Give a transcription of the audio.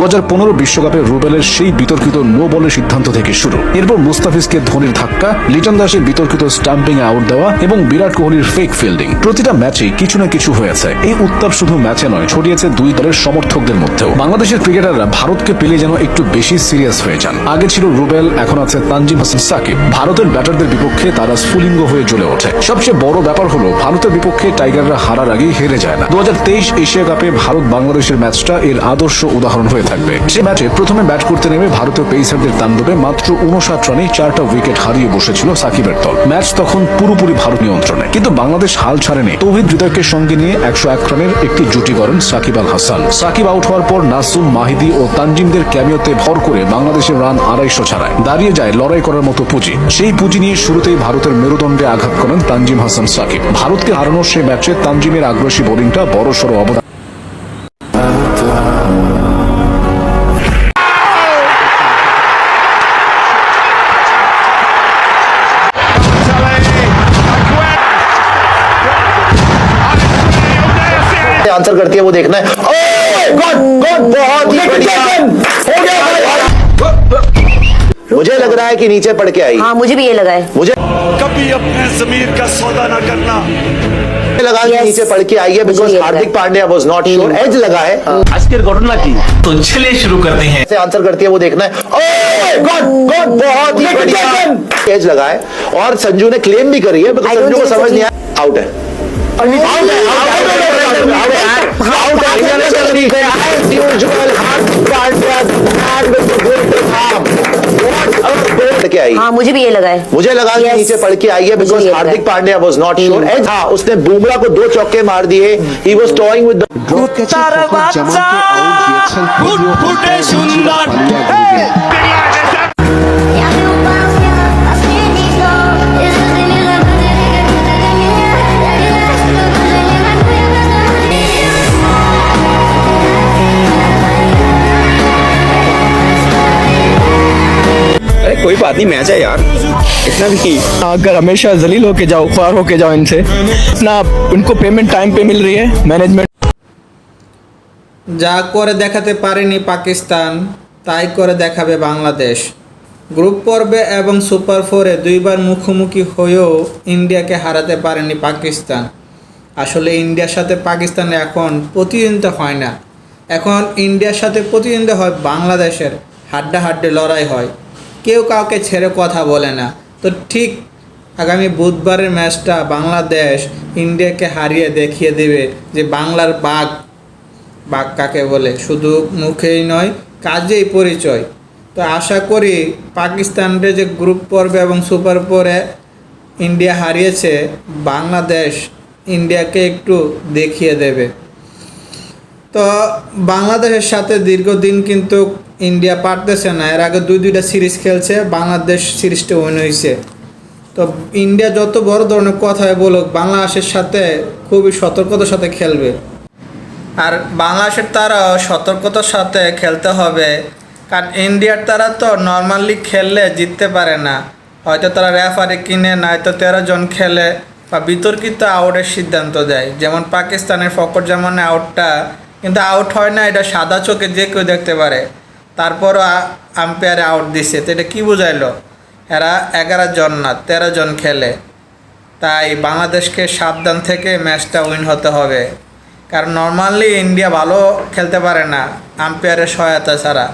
দু বিশ্বকাপে রুবেলের সেই বিতর্কিত নো বলের সিদ্ধান্ত থেকে শুরু। এরপর মুস্তাফিজকে ধোনির ধাক্কা, লিটন দাসের বিতর্কিত স্টাম্পিং আউট দেওয়া এবং বিরাট কোহলির ফেক ফিল্ডিং প্রতিটা ম্যাচেই কিছু না কিছু হয়েছে। এই উত্তাপ শুধু ম্যাচে নয়, ছড়িয়েছে দুই দলের সমর্থকদের মধ্যেও। বাংলাদেশের ক্রিকেটাররা ভারতকে পেলে যেন একটু বেশি সিরিয়াস হয়ে যান। আগে ছিল রুবেল, এখন আছে তানজিম হাসান সাকিব। ভারতের ব্যাটারদের বিপক্ষে তারা স্ফুলিঙ্গ হয়ে জ্বলে ওঠে। সবচেয়ে বড় ব্যাপার হলো, ভারতের বিপক্ষে টাইগাররা হারার আগেই হেরে যায় না। দু হাজার তেইশ এশিয়া কাপে ভারত বাংলাদেশের ম্যাচটা এর আদর্শ উদাহরণ হয়ে থাকবে। সে ম্যাচে প্রথমে ব্যাট করতে নেমে ভারতীয় পেসারদের তাণ্ডবে মাত্র উনষাট রানে চারটা উইকেট হারিয়ে বসেছিল সাকিবের দল। ম্যাচ তখন পুরোপুরি ভারত নিয়ন্ত্রণে। কিন্তু বাংলাদেশ হাল ছাড়েনি। তৌহিদ হৃদয়কে সঙ্গে নিয়ে একশো এক রানের একটি জুটি করেন সাকিব আল হাসান। সাকিব আউট হওয়ার পর নাসুম, মাহিদি ও তানজিমদের ক্যামিওতে ভর করে বাংলাদেশের রান আড়াইশো ছাড়ায়। দাঁড়িয়ে যায় লড়াই করার মতো পুঁজি। সেই পুঁজি নিয়ে শুরুতেই ভারতের মেরুদণ্ডে আঘাত করেন তানজিম হাসান সাকিব। ভারতকে হারানোর সেই ম্যাচে তানজিমের আগ্রাসী বোলিংটা বড়সড় অবদান कैसे आंसर करती है वो देखना है। बहुत ही बढ़िया। मुझे लग रहा है कि नीचे पड़ के आई। हाँ मुझे भी ये लगा है। मुझे कभी अपने जमीर का सौदा ना करना। लगा yes. नीचे के आई है because Hardik was not sure as लगा है। hmm। हाँ। आज की घटना की? तो शुरू करते हैं। से आंसर करती है वो देखना है। oh एज लगा है। और संजू ने क्लेम भी करी है संजू को समझ नहीं आया। आउट है। हाँ मुझे भी ये लगा है। मुझे लगा yes. नीचे पढ़ के आई है because Hardik Pandya was not sure and हाँ उसने बुमरा को दो चौके मार दिए। ही वाज टॉइंग विद कोई बात नहीं मैच है यार इतना भी अगर हमेशा जलील होके जाओ ख्वार होके जाओ इनसे ना उनको पेमेंट टाइम पे मिल रही है मैनेजमेंट যা করে দেখাতে পারেনি পাকিস্তান তাই করে দেখাবে বাংলাদেশ গ্রুপ পর্বে এবং সুপার ফোরে দুইবার মুখোমুখি হয়েও ইন্ডিয়াকে হারাতে পারেনি পাকিস্তান আসলে ইন্ডিয়ার সাথে পাকিস্তানের এখন প্রতিদ্বন্দ্বিতা হয় না এখন ইন্ডিয়ার সাথে প্রতিদ্বন্দ্বিতা হয় বাংলাদেশের হাড্ডাহাড্ডি লড়াই হয় কেউ কাউকে ছেড়ে কথা বলে না। তো ঠিক আগামী বুধবারের ম্যাচটা বাংলাদেশ ইন্ডিয়াকে হারিয়ে দেখিয়ে দেবে যে বাংলার বাঘ বাঘ কাকে বলে? শুধু মুখেই নয়, কাজেই পরিচয়। তো আশা করি পাকিস্তানের যে গ্রুপ পর্বে এবং সুপার পরে ইন্ডিয়া হারিয়েছে, বাংলাদেশ ইন্ডিয়াকে একটু দেখিয়ে দেবে। তো বাংলাদেশের সাথে দীর্ঘদিন কিন্তু ইন্ডিয়া পারতেছে না। এর আগে দুই দুইটা সিরিজ খেলছে, বাংলাদেশ সিরিজটা উইন হয়েছে তো ইন্ডিয়া যত বড় ধরনের কথাই বলুক, বাংলাদেশের সাথে খুবই সতর্কতার সাথে খেলবে। আর বাংলাদেশের তারা সতর্কতার সাথে খেলতে হবে, কারণ ইন্ডিয়ার তারা তো নর্মালি খেললে জিততে পারে না। হয়তো তারা রেফারি কিনে, নয়তো তেরো জন খেলে বা বিতর্কিত আউটের সিদ্ধান্ত দেয়। যেমন পাকিস্তানের ফকর জামানের আউটটা কিন্তু আউট হয় না, এটা সাদা চোখে যে কেউ দেখতে পারে। তারপরও আম্পায়ারে আউট দিছে। তো এটা কী বোঝাইলো? এরা এগারো জন না, তেরো জন খেলে। তাই বাংলাদেশকে সাবধান থেকে ম্যাচটা উইন হতে হবে। কারণ নর্মালি ইন্ডিয়া ভালো খেলতে পারে না আম্পায়ারের সহায়তা ছাড়া।